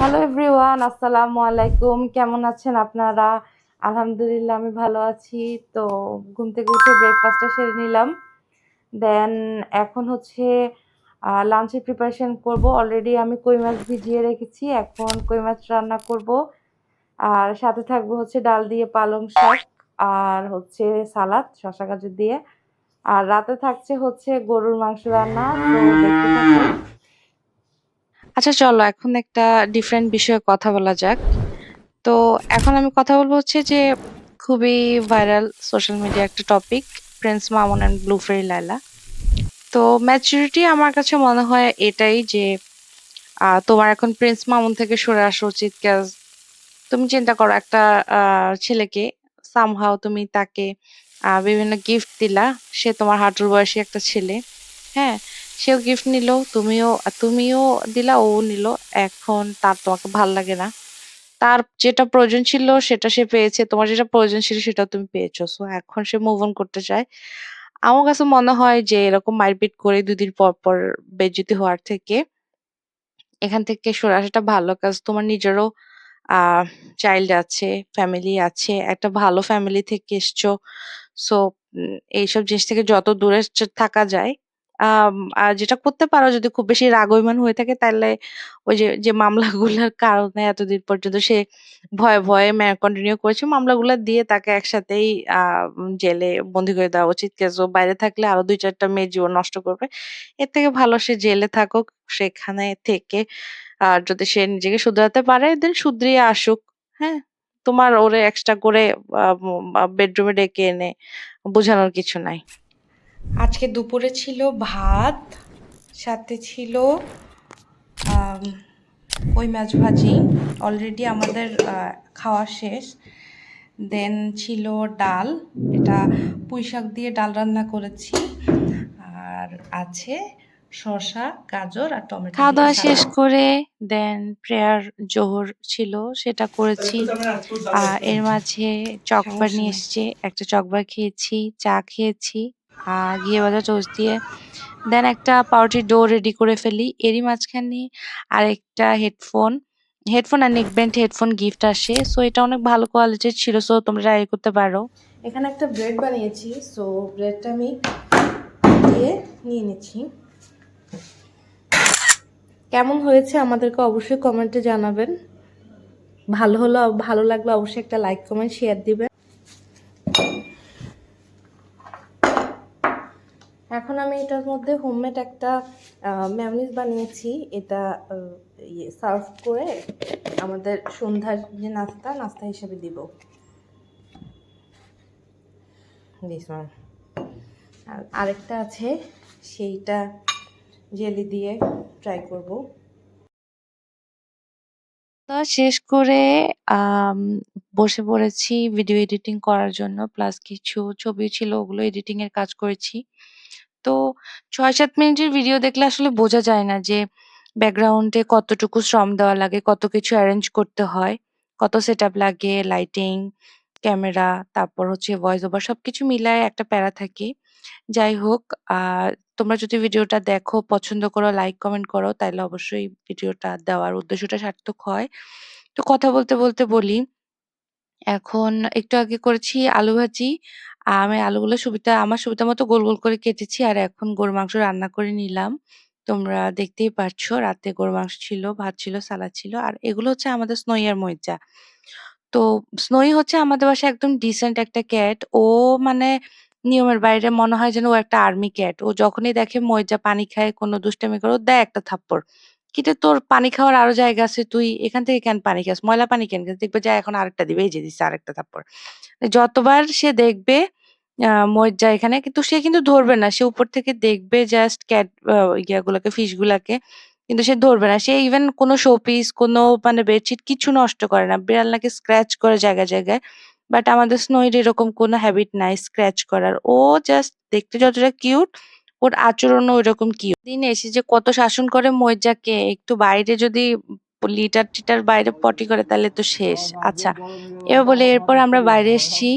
Hello everyone আসসালামু আলাইকুম কেমন আছেন আপনারা? আলহামদুলিল্লাহ, আমি ভালো আছি। তো ঘুম থেকে উঠে ব্রেকফাস্টটা সেরে নিলাম। দেন এখন হচ্ছে লাঞ্চের প্রিপারেশন করব। অলরেডি আমি কই মাছ ভিজিয়ে রেখেছি। এখন কই মাছ রান্না করব। আর সাথে থাকবে হচ্ছে ডাল দিয়ে পালং শাক আর হচ্ছে সালাদ শশা গাজর দিয়ে। আর রাতে থাকছে হচ্ছে গরুর মাংস রান্না। তো দেখতে থাকুন। আচ্ছা চলো, এখন একটা ডিফারেন্ট বিষয়ে কথা বলা যাক। তো এখন আমি কথা বলব হচ্ছে যে, খুবই ভাইরাল সোশ্যাল মিডিয়া একটা topic prince Mamun and blue ferry Laila তো ম্যাচুরিটি আমার কাছে মনে হয় এটাই যে তোমার এখন প্রিন্স মামুন থেকে সরে আসা উচিত কাজ তুমি চিন্তা করো, একটা ছেলেকে সামহাও তুমি তাকে বিভিন্ন গিফট দিলা, সে তোমার হাঁটুর বয়সী একটা ছেলে হ্যাঁ? সেও গিফট নিল, তুমিও তুমিও দিলা, ও নিল। এখন তার তোমাকে ভালো লাগে না। তার যেটা প্রয়োজন ছিল সেটা সে পেয়েছে। তোমার যেটা প্রয়োজন ছিল সেটা তুমি পেয়েছ। সো এখন সে মুভ অন করতে চায়। আমার কাছে মনে হয় যে এরকম মারপিট করে দুদিন পর পর বেজ্জতি হওয়ার থেকে এখান থেকে সরে আসাটা ভালো। কাজ তোমার নিজেরও চাইল্ড আছে ফ্যামিলি আছে, একটা ভালো ফ্যামিলি থেকে এসছো। সো এইসব জিনিস থেকে যত দূরে থাকা যায় আম, আর যেটা করতে পারো যদি খুব বেশি রাগ অভিমান হয়ে থাকে তাহলে ওই যে যে মামলাগুলোর কারণে এতদিন পর্যন্ত সে ভয়ে ভয়ে কন্টিনিউ করেছে মামলাগুলো দিয়ে তাকে একসাথেই আহ জেলে বন্দি করে দেওয়া উচিত। কেস ও বাইরে থাকলে আরও দুই চারটা মেয়ের জীবন নষ্ট করবে। এর থেকে ভালো সে জেলে থাকুক সেখানে থেকে আর যদি সে নিজেকে শুধরাতে পারে দেন শুধরিয়ে আসুক। হ্যাঁ? তোমার ওরে এক্সট্রা করে বেডরুমে ডেকে এনে বোঝানোর কিছু নাই। আজকে দুপুরে ছিল ভাত সাথে ছিল ওই মাছ ভাজি। অলরেডি আমাদের খাওয়া শেষ। দেন ছিল ডাল। এটা পুঁই শাক দিয়ে ডাল রান্না করেছি। আর আছে শসা গাজর আর টমেটো। খাওয়া দাওয়া শেষ করে দেন প্রেয়ার জোহর ছিল সেটা করেছি। আর এর মাঝে চকবার নিয়ে এসছে। একটা চকবার খেয়েছি চা খেয়েছি। ঘিয়ে ভাজা টোস্ট দিয়ে দেন একটা পাউরুটির ডো রেডি করে ফেলি। এরই মাঝখানে আরেকটা হেডফোন হেডফোন আর নেকব্যান্ড হেডফোন গিফট আসে। সো এটা অনেক ভালো কোয়ালিটির ছিল সো তোমরা ট্রাই করতে পারো। এখানে একটা ব্রেড বানিয়েছি সো ব্রেডটা আমি দিয়ে নিয়ে নিচ্ছি। কেমন হয়েছে আমাদেরকে অবশ্যই কমেন্টে জানাবেন। ভালো হলো, ভালো লাগলে, অবশ্যই একটা লাইক কমেন্ট শেয়ার দিবেন এখন আমি এটার মধ্যে হোমমেড একটা ম্যামনিজ বানিয়েছি। এটা ইয়ে সার্ভ করে আমাদের সন্ধ্যার যে নাস্তা নাস্তা হিসেবে দিব। আরেকটা আছে, সেইটা জেলি দিয়ে ট্রাই করব। শেষ করে বসে পড়েছি ভিডিও এডিটিং করার জন্য প্লাস কিছু ছবি ছিল, ওগুলো এডিটিং এর কাজ করেছি। তো ছয় সাত মিনিটের ভিডিও দেখলে আসলে বোঝা যায় না যে ব্যাকগ্রাউন্ডে কতটুকু শ্রম দেওয়া লাগে, কত কিছু অ্যারেঞ্জ করতে হয়, কত সেট আপ লাগে লাইটিং ক্যামেরা তারপর হচ্ছে ভয়েস ওভার সবকিছু মিলায় একটা প্যারা থাকে। যাই হোক, আহ, তোমরা যদি ভিডিওটা দেখো, পছন্দ করো লাইক কমেন্ট করো তাহলে অবশ্যই ভিডিওটা দেওয়ার উদ্দেশ্যটা সার্থক হয়। তো কথা বলতে বলতে বলি, এখন একটু আগে করেছি আলু ভাজি। আমি আলুগুলো সুবিধা, আমার সুবিধা মতো গোল গোল করে কেটেছি আর এখন গরুর মাংস রান্না করে নিলাম। তোমরা দেখতেই পাচ্ছো রাতে গরুর মাংস ছিল, ভাত ছিল, সালাদ ছিল আর এগুলো হচ্ছে আমাদের স্নোইয়ার মইজা তো স্নোই হচ্ছে আমাদের বাসায় একদম ডিসেন্ট একটা ক্যাট ও মানে নিয়মের বাইরে মনে হয় যেন ও একটা আর্মি ক্যাট ও যখনই দেখে মইজা পানি খায়, কোনো দুষ্টামি করে, ও দেয় একটা থাপ্পড়। কিন্তু তোর পানি খাওয়ার আরও জায়গা আছে, তুই এখান থেকে কেন পানি খাস? ময়লা পানি কেন খাস? দেখবে যা এখন আরেকটা দিবে, এই যে দিচ্ছে আরেকটা থাপ্পড়। যতবার সে দেখবে আহ মজ্জা এখানে। কিন্তু সে কিন্তু ধরবে না। সে উপর থেকে দেখবে জাস্ট ক্যাট ইয়াগুলাকে ফিশ গুলাকে কিন্তু সে ধরবে না। সে ইভেন কোনো শোপিস কোনো মানে বেডশিট কিছু নষ্ট করে না। বিড়াল নাকি স্ক্র্যাচ করে জায়গায় জায়গায়। বাট আমাদের স্নোইর এরকম কোনো হ্যাবিট নাই স্ক্র্যাচ করার। ও জাস্ট দেখতে যতটা কিউট ওর আচরণও ওইরকম কিউট দিন এসে যে কত শাসন করে মজ্জাকে। একটু বাইরে যদি লিটার টিটার বাইরে পটি করে তাহলে তো শেষ আচ্ছা এবার বলে এরপর আমরা বাইরে এসেছি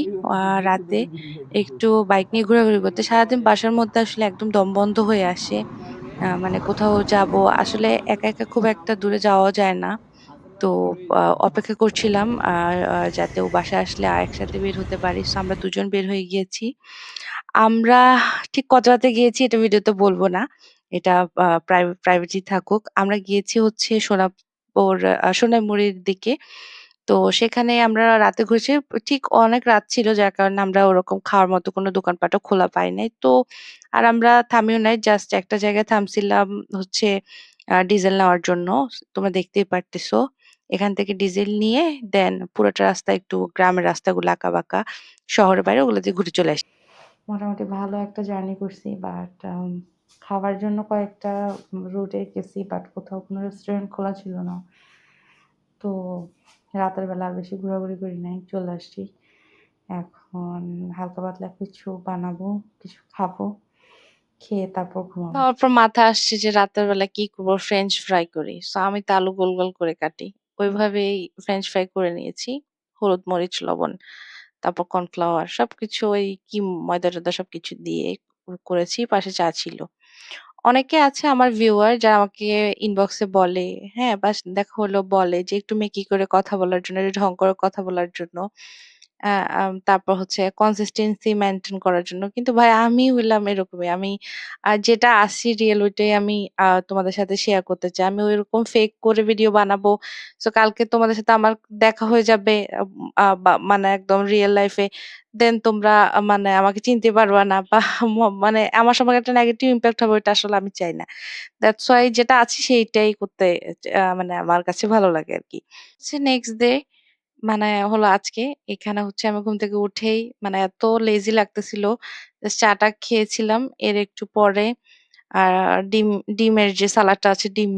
রাতে একটু বাইক নিয়ে ঘোরাঘুরি করতে সারাদিন বাসার মধ্যে আসলে একদম দম বন্ধ হয়ে আসে মানে কোথাও যাব আসলে একা একা খুব একটা দূরে যাওয়া যায় না তো অপেক্ষা করছিলাম আর যাতে ও বাসায় আসলে আর একসাথে বের হতে পারি। আমরা দুজন বের হয়ে গিয়েছি। আমরা ঠিক কত রাতে গিয়েছি এটা ভিডিওতে বলব না। এটা আ প্রাই প্রাইভেটলি থাকুক। আমরা গিয়েছি হচ্ছে সোনাপুর আ, সোনাইমুড়ির দিকে। তো সেখানে আমরা রাতে ঘুরছি। ঠিক অনেক রাত ছিল, যার কারণে আমরা ওরকম খাওয়ার মতো কোনো দোকানপাটও খোলা পাই নাই। তো আর আমরা থামিও নাই। জাস্ট একটা জায়গায় থামছিলাম হচ্ছে ডিজেল নেওয়ার জন্য। তোমরা দেখতেই পারতেছো। এখান থেকে ডিজেল নিয়ে দেন পুরোটা রাস্তা একটু গ্রামের রাস্তাগুলো আঁকাবাঁকা। শহরের বাইরে ওগুলো দিয়ে ঘুরে চলে আসি। মোটামুটি ভালো একটা জার্নি করছি বাট খাওয়ার জন্য কয়েকটা রুটে গেছি বাট কোথাও কোনো রেস্টুরেন্ট খোলা ছিল না। তো রাতের বেলা আর বেশি ঘোরাঘুরি করি নাই। চলে আসছি। এখন হালকা পাতলা কিছু বানাবো, কিছু খাব। খেয়ে তারপর ঘুমাবো। খাওয়ার পর মাথায় আসছে যে রাতের বেলা কি করব? ফ্রেঞ্চ ফ্রাই করি। সো আমি তো আলু গোল, গোল করে কাটি। ওইভাবেই ফ্রেঞ্চ ফ্রাই করে নিয়েছি। হলুদ, মরিচ, লবণ, তারপর কর্নফ্লাওয়ার সবকিছু ওই কি ময়দা-টয়দা সবকিছু দিয়ে করেছি। পাশে চা ছিল। অনেকে আছে আমার ভিউয়ার যারা আমাকে ইনবক্সে বলে, হ্যাঁ? বাস দেখা হলো বলে যে একটু মেকি করে কথা বলার জন্য, একটু ঢং করে কথা বলার জন্য। তারপর হচ্ছে কনসিস্টেন্সি মেইনটেইন করার জন্য। কিন্তু ভাই, আমি হইলাম এরকমই। আমি যেটা আছি রিয়েল ওইটাই আমি তোমাদের সাথে শেয়ার করতে চাই। আমি ওইরকম ফেক করে ভিডিও বানাবো। সো কালকে তোমাদের সাথে আমার দেখা হয়ে যাবে বা মানে একদম রিয়াল লাইফ। দেন তোমরা মানে আমাকে চিনতে পারবা না বা মানে আমার সম্পর্কে একটা নেগেটিভ ইমপ্যাক্ট হবে, ওইটা আসলে আমি চাই না। দ্যাটস হোয়াই যেটা আছে সেইটাই করতে মানে আমার কাছে ভালো লাগে আরকি। হচ্ছে নেক্সট ডে মানে হলো আজকে এখানে হচ্ছে আমি ঘুম থেকে উঠেই মানে এত লেজি লাগতেছিল। জাস্ট চাটা খেয়েছিলাম। এর একটু পরে আর ডিম ডিমের যে সালাদটা আছে ডিম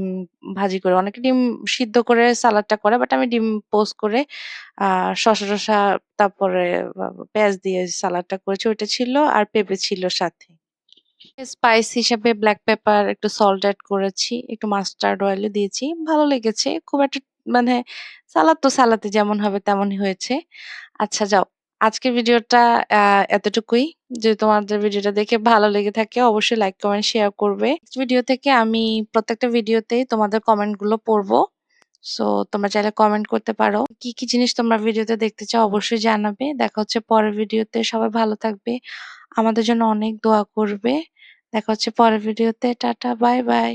ভাজি করে অনেকে ডিম সিদ্ধ করে সালাদটা করে। বাট আমি ডিম পোস্ট করে আ শসা-টসা তারপরে পেঁয়াজ দিয়ে সালাদটা করেছি ওইটা ছিল আর পেঁপে ছিল সাথে। স্পাইস হিসাবে ব্ল্যাক পেপার, একটু সল্ট এড করেছি, একটু মাস্টার্ড অয়েলও দিয়েছি। ভালো লেগেছে। খুব একটা মানে সালাদ তো সালাদই যেমন হবে তেমনই হয়েছে। আচ্ছা যাও। আজকের ভিডিওটা এতটুকুই। যদি তোমাদের ভিডিওটা দেখে ভালো লেগে থাকে অবশ্যই লাইক, কমেন্ট, শেয়ার করবে। নেক্সট ভিডিও থেকে আমি প্রত্যেকটা ভিডিওতেই তোমাদের কমেন্টগুলো পড়ব। সো তোমরা চাইলে কমেন্ট করতে পারো। কি, কি জিনিস তোমরা ভিডিওতে দেখতে চাও অবশ্যই জানাবে। দেখা হচ্ছে পরের ভিডিওতে। সবাই ভালো থাকবে। আমাদের জন্য অনেক দোয়া করবে। দেখা হচ্ছে পরের ভিডিওতে। Tata bye, bye.